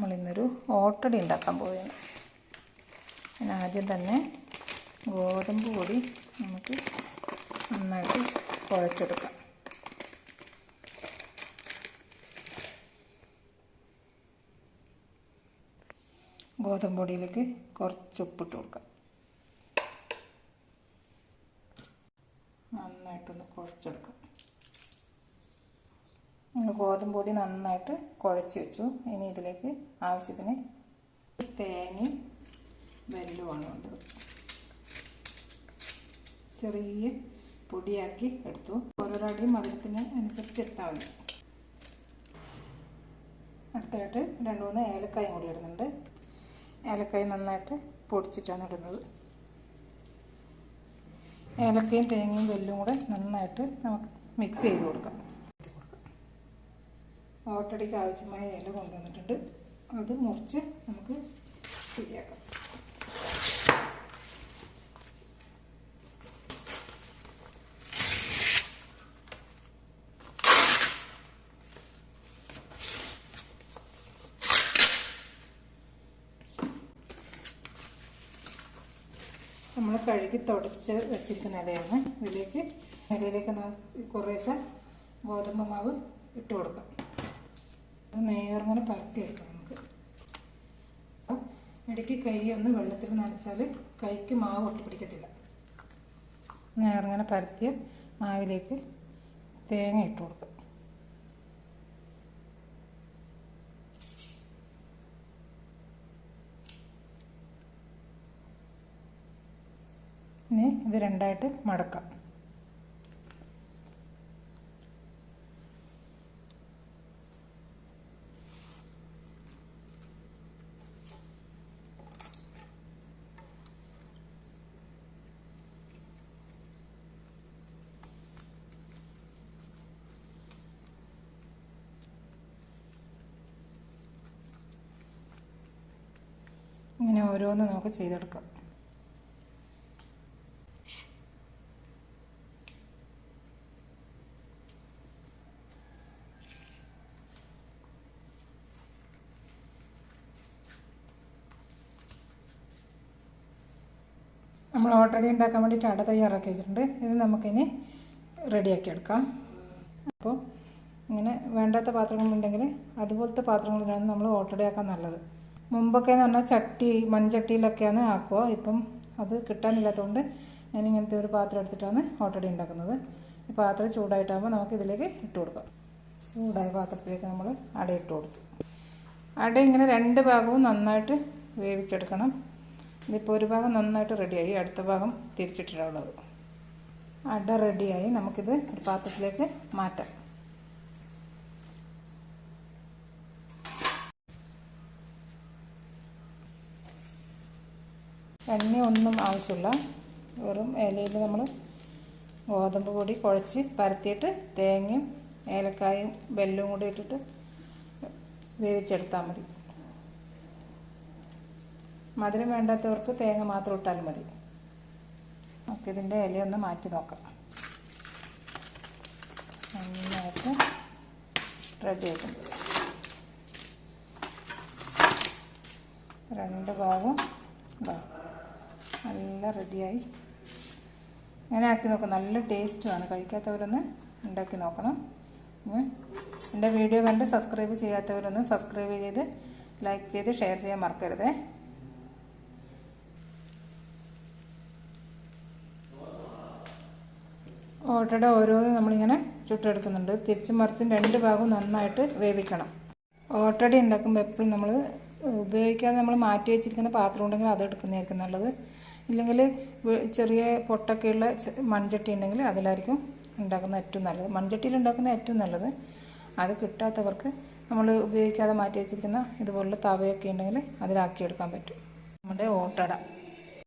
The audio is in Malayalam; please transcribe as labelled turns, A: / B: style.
A: നമ്മളിന്നൊരു ഓട്ടടി ഉണ്ടാക്കാൻ പോവുകയാണ്. ഞാൻ ആദ്യം തന്നെ ഗോതമ്പ് പൊടി നമുക്ക് നന്നായിട്ട് കുഴച്ചെടുക്കാം. ഗോതമ്പ് പൊടിയിലേക്ക് കുറച്ച് ഉപ്പിട്ട് കൊടുക്കാം. നന്നായിട്ടൊന്ന് കുഴച്ചെടുക്കാം. നമ്മൾ ഗോതമ്പ് പൊടി നന്നായിട്ട് കുഴച്ച് വെച്ചു. ഇനി ഇതിലേക്ക് ആവശ്യത്തിന് തേങ്ങയും വെല്ലവുമാണ് വേണ്ടത്. ചെറിയ പൊടിയാക്കി എടുത്തു. ഓരോരോ അടിയും മധുരത്തിന് അനുസരിച്ച് എടുത്താൽ മതി. അടുത്തായിട്ട് രണ്ട് മൂന്ന് ഏലക്കായും കൂടി ഇടുന്നുണ്ട്. ഏലക്കായ നന്നായിട്ട് പൊടിച്ചിട്ടാണ് ഇടുന്നത്. ഏലക്കയും തേങ്ങയും വെല്ലും കൂടെ നന്നായിട്ട് നമുക്ക് മിക്സ് ചെയ്ത് കൊടുക്കാം. ഓട്ടടിക്ക് ആവശ്യമായ ഇല കൊണ്ടുവന്നിട്ടുണ്ട്. അത് മുറിച്ച് നമുക്ക് ശരിയാക്കാം. നമ്മൾ കഴുകി തുടച്ച് വെച്ചിരിക്കുന്ന ഇലയാണ് ഇതിലേക്ക് ഇലയിലേക്ക് കുറേശ്ശെ ഗോതമ്പ് മാവ് ഇട്ട് കൊടുക്കാം. നേർങ്ങനെ പരത്തിയെടുക്കാം നമുക്ക്. ഇടയ്ക്ക് കൈ ഒന്ന് വെള്ളത്തിൽ നനച്ചാൽ കൈക്ക് മാവ് ഒട്ടി പിടിക്കത്തില്ല. നേർങ്ങനെ പരത്തിയ മാവിലേക്ക് തേങ്ങ ഇട്ട് കൊടുക്കും. ഇനി ഇത് രണ്ടായിട്ട് മടക്കാം. ഇങ്ങനെ ഓരോന്ന് നമുക്ക് ചെയ്തെടുക്കാം. നമ്മൾ ഓൾറെഡി ഉണ്ടാക്കാൻ വേണ്ടിയിട്ട് അട തയ്യാറാക്കി വെച്ചിട്ടുണ്ട്. ഇത് നമുക്കിനി റെഡിയാക്കി എടുക്കാം. അപ്പോൾ ഇങ്ങനെ വേണ്ടാത്ത പാത്രങ്ങളുണ്ടെങ്കിൽ അതുപോലത്തെ പാത്രങ്ങളിലാണ് നമ്മൾ ഓൾറെഡി ആക്കാൻ നല്ലത്. മുമ്പൊക്കെ എന്ന് പറഞ്ഞാൽ ചട്ടി മൺചട്ടിയിലൊക്കെയാണ് ആക്കുക ഇപ്പം അത് കിട്ടാനില്ലാത്തതുകൊണ്ട് ഞാൻ ഇങ്ങനത്തെ ഒരു പാത്രം എടുത്തിട്ടാണ് ഓട്ടടി ഉണ്ടാക്കുന്നത്. ഈ പാത്രം ചൂടായിട്ടാകുമ്പോൾ നമുക്ക് ഇതിലേക്ക് ഇട്ട് കൊടുക്കാം. ചൂടായ പാത്രത്തിലേക്ക് നമ്മൾ അട ഇട്ട് കൊടുക്കും അട ഇങ്ങനെ രണ്ട് ഭാഗവും നന്നായിട്ട് വേവിച്ചെടുക്കണം. ഇതിപ്പോൾ ഒരു ഭാഗം നന്നായിട്ട് റെഡിയായി അടുത്ത ഭാഗം തിരിച്ചിട്ടിട്ടുള്ളത് അട റെഡിയായി. നമുക്കിത് ഒരു പാത്രത്തിലേക്ക് മാറ്റാം. എണ്ണ ഒന്നും ആവശ്യമില്ല. വെറും ഇലയിൽ നമ്മൾ ഗോതമ്പ് പൊടി കുഴച്ച് പരത്തിയിട്ട് തേങ്ങയും ഏലക്കായും ബെല്ലും കൂടി ഇട്ടിട്ട് വേവിച്ചെടുത്താൽ മതി. മധുരം വേണ്ടാത്തവർക്ക് തേങ്ങ മാത്രം ഇട്ടാലും മതി. നമുക്ക് ഇതിന്റെ ഇലയൊന്ന് മാറ്റി നോക്കാം. നന്നായിട്ട് റെഡി ആയിട്ടുണ്ട് രണ്ട് ഭാഗം ഇതാ. നല്ല റെഡിയായി. അങ്ങനെ ആക്കി നോക്കാം നല്ല ടേസ്റ്റുമാണ് കഴിക്കാത്തവരൊന്ന് ഉണ്ടാക്കി നോക്കണം. എന്റെ വീഡിയോ കണ്ട് സബ്സ്ക്രൈബ് ചെയ്യാത്തവരൊന്ന് സബ്സ്ക്രൈബ് ചെയ്ത് ലൈക്ക് ചെയ്ത് ഷെയർ ചെയ്യാൻ മറക്കരുതേ. ഓട്ടയുടെ ഓരോന്നും നമ്മളിങ്ങനെ ചുട്ടെടുക്കുന്നുണ്ട്. തിരിച്ചും മറിച്ചും രണ്ട് ഭാഗവും നന്നായിട്ട് വേവിക്കണം. ഓട്ടടി ഉണ്ടാക്കുമ്പോൾ എപ്പോഴും നമ്മൾ ഉപയോഗിക്കാതെ നമ്മൾ മാറ്റി വെച്ചിരിക്കുന്ന പാത്രം ഉണ്ടെങ്കിൽ അത് എടുക്കുന്നതായിരിക്കും നല്ലത്. ഇല്ലെങ്കിൽ ചെറിയ പൊട്ടൊക്കെയുള്ള മൺചട്ടി ഉണ്ടെങ്കിൽ അതിലായിരിക്കും ഉണ്ടാക്കുന്ന ഏറ്റവും നല്ലത്. മൺചട്ടിയിൽ ഉണ്ടാക്കുന്ന ഏറ്റവും നല്ലത്. അത് കിട്ടാത്തവർക്ക് നമ്മൾ ഉപയോഗിക്കാതെ മാറ്റി വെച്ചിരിക്കുന്ന ഇതുപോലുള്ള തവയൊക്കെ ഉണ്ടെങ്കിൽ അതിലാക്കിയെടുക്കാൻ പറ്റും. നമ്മുടെ ഓട്ടട.